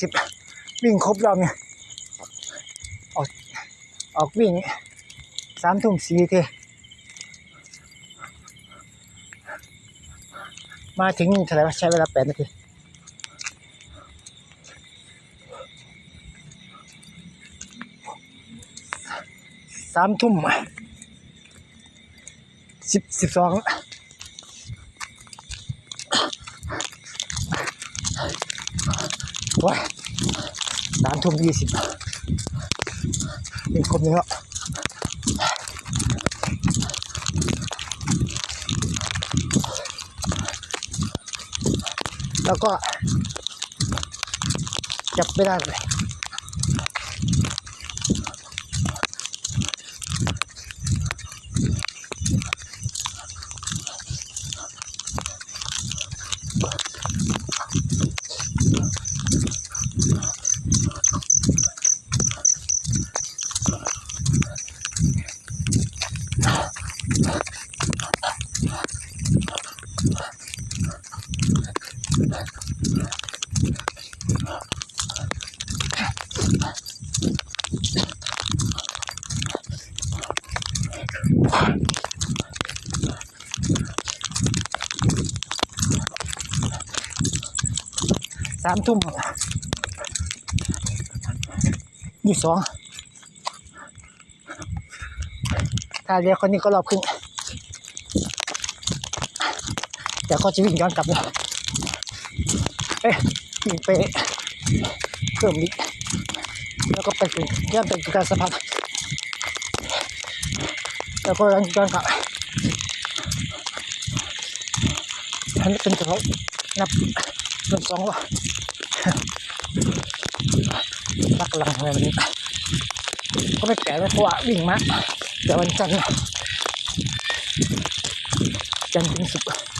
สิบวิ่งครบรอบเนี่ยออกออกวิ่งสามทุ่มสี่ทีมาถึงนี่เท่าไหร่วะใช้เวลาแปดนาทีสามทุ่มสิบสิบสอง ว้ายสามทุ่มยี่สิบเป็นครบหนึ่งแล้วแล้วก็จับไม่ได้เลย สามทุ่มยี่สิบสองถ้าเรียกคนนี้ก็รอบครึ่ง แต่ก็จะวิ่งย้อนกลับนะเอ๊ะวิ่งไปเพิ่มอีกแล้วก็ไปถึงย้อนไปการสะพานแล้วก็ย้อนย้อนกลับอันนี้เป็นเฉพาะนับเป็นสองว่ะนักกำลังอะไรแบบนี้ก็ไม่แปลกนะเพราะว่าวิ่งมาแต่วันจันทร์จันทร์ถึงศุกร์